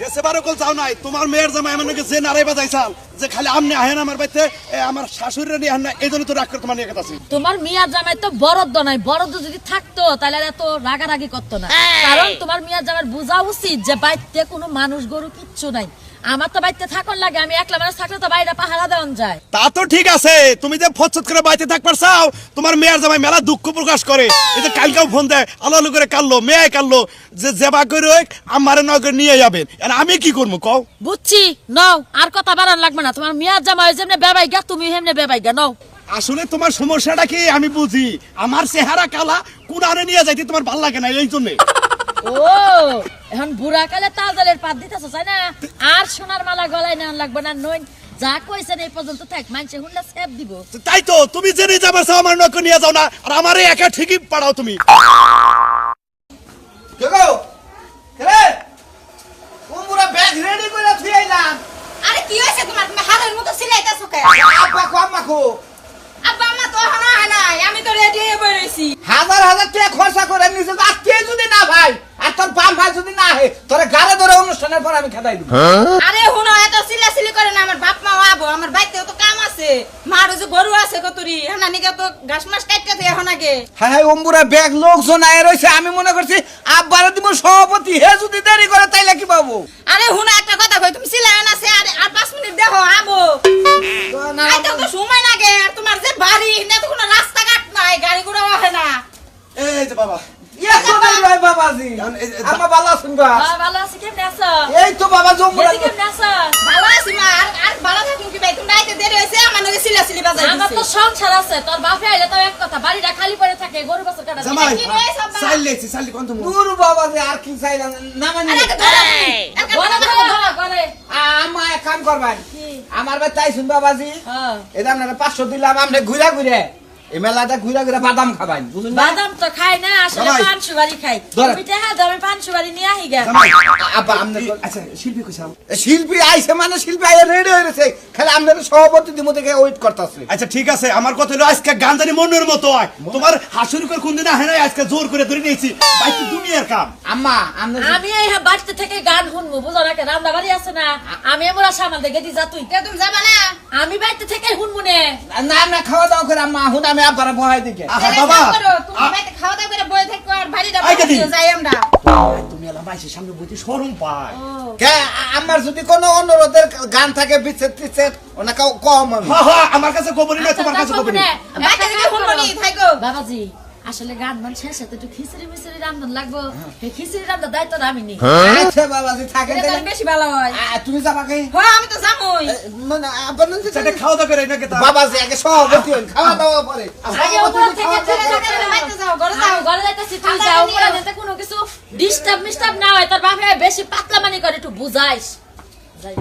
গেছে বারো কল চাও নাই। তোমার মেয়ের নাকি যে নারাই বাজাইছাল যে খালি আমনে আহেন আমার বাড়িতে আমার শাশুড়ি নিয়ে আহেন না এই জন্য তো রাগ করে তোমার নিয়ে গেছে তোমার মিয়া জামাই তো বরদ্দ নাই বরদ্দ যদি থাকতো তাহলে এত রাগারাগি করতো না। কারণ তোমার মিয়া জামাই বোঝা উচিত যে বাইতে কোনো মানুষ গরু কিচ্ছু নাই। আমার তো বাইতে থাকুন লাগে আমি একলা মানুষ থাকলে তো বাইরে পাহারা দেওয়ান যায়। তা তো ঠিক আছে তুমি যে ফচত করে বাড়িতে থাকবার চাও তোমার মেয়ের জামাই মেলা দুঃখ প্রকাশ করে। এই যে কালকেও ফোন দেয় আলো আলো করে কানলো মেয়ে কানলো যে জেবা করে হোক আমার নগর নিয়ে যাবেন। আর আমি কি করব কও? বুঝছি নও আর কথা বাড়ান লাগবে না। তোমার মিয়া জামাই যেমনে বেবাই গা তুমি হেমনে বেবাই গা নও। আসলে তোমার সমস্যাটা কি আমি বুঝি। আমার চেহারা কালা কোন আনে নিয়ে যাইতে তোমার ভালো লাগে না এই জন্য। ও এখন বুড়া কালে তাল দলের পাত দিতেছ তাই না? আর সোনার মালা গলায় নেওয়ান লাগবে না নই যা কইছেন এই পর্যন্ত থাক মানুষে হুন্ডা সেপ দিব। তাই তো তুমি জেনে আমার নগর নিয়ে যাও না আর আমারে একা ঠিকই পাড়াও তুমি। কেগো রে? কুমুরা ব্যাগ রেডি করে থুই আইলাম? আরে কি হয়েছে তোমার? তুমি মতো সিলাইতেছো কে আব্বা কো আম্মা কো। আব্বা আমার তো আমি তো রেডি হয়ে বই হাজার হাজার টাকা খরচা করে নিছে আজকে যদি না ভাই আর তোর বাম ভাই যদি না হে তোরে গাড়ে ধরে অনুষ্ঠানের পর আমি খেদাই দিব। আরে হুনো এত সিলাসিলি করে না আমার বাপ মা আবো আমার বাইতেও তো কাম আছে। মার যে গরু আছে কতরি হানা নিকে তো ঘাস মাস কাটতে দে এখন আগে। হ্যাঁ হ্যাঁ অম্বুরা ব্যাগ লোকজন আয় রয়েছে আমি মনে করছি আব্বারে দিব সভাপতি হে যদি দেরি করে তাইলে কি পাবো? আরে হুনো একটা কথা কই তুমি সিলাই না সে আর আর পাঁচ মিনিট দেখো আবো। আইতে তো সময় লাগে আর তোমার যে বাড়ি না তো কোনো রাস্তাঘাট নাই গাড়ি ঘোড়া হয় না। এই যে বাবা এই- তো বাবা ভালো আছি মা আর আর ভালো থাকুন কি ভাই তুমি আইতে দেরি হয়েছে আমার নাকি সিলাসিলি বাজাই আমার তো সংসার আছে তোর বাপে আইলে তো এক কথা বাড়িটা খালি পড়ে থাকে গরু বছর কাটা জামাই কি লেছি কোন তুমি দূর আর না মানে। আমা এক কাম? আমার ভাই তাই শুন বাবাজি হ্যাঁ। এটা আপনারা পাঁচশো দিলাম আপনি ঘুরে ঘুরে এই মেলাটা ঘুরে ঘুরে বাদাম খাবেন বুঝলেন বাদাম তো খাই না সুপারি খাই। ধরো। তুমি দেখা দাও আমি পান সুপারি নিয়ে আহি গা আব্বা আপনি আচ্ছা শিল্পী কইছাও শিল্পী আইছে মানে শিল্পী আইয়া রেডি হয়ে গেছে। খালি আপনার সভাপতি দিমো থেকে ওয়েট করতেছে। আচ্ছা ঠিক আছে আমার কথা হলো আজকে গান জানি মনের মতো হয়। তোমার হাসুরি করে কোনদিন আহে নাই আজকে জোর করে ধরে নিয়েছি। বাইতে দুনিয়ার কাম। আম্মা আমি এই বাড়িতে থেকে গান শুনব বুঝো না কেন? রান্না বাড়ি আছে না? আমি এমরা সামাল দেখে দি যা তুই। তুমি যাবা না? আমি বাড়িতে থেকে শুনব নে। না না খাওয়া দাওয়া করে আম্মা হুন আমি আব্বার বহাই দিকে। বাবা। তুমি খাওয়া দাওয়া করে বসে থাকো। আমরা যদি কোনো অনুরোধের গান থাকে বিচ্ছেদ টিচ্ছেদ ওনা কাউ- কম আমি আমার কাছে খবরই নাই আচ্ছা, তোমার কাছে নে। নি, থাইকো। বাবাজি আসলে গান মান শেষ হতে একটু খিচুড়ি মিচুড়ি রান্ধন লাগবো। এই খিচুড়ি রান্নার দায়িত্ব আমি নি আচ্ছা বাবাজি থাকেন এটা তাহলে। তাহলে বেশি ভালো হয়। তুমি যাবা কে? হ্যাঁ আমি তো যামই মানে আপনার যদি- সেটা খাওয়া দাওয়া করে নাকি তা বাবাজি আগে সভাপতি হন খাওয়া দাওয়া পরে। আগে উপর থেকে ছেড়ে দাওয়া দাও, যাও ঘরে যাও যাও। ঘরে যাইতেছি তুই যাও উপরে। যাতে কোনো কিছু ডিস্টার্ব মিস্টার্ব না হয় তোর বাপে বেশি পাতলা মানি করে একটু বুঝাইস। যাই।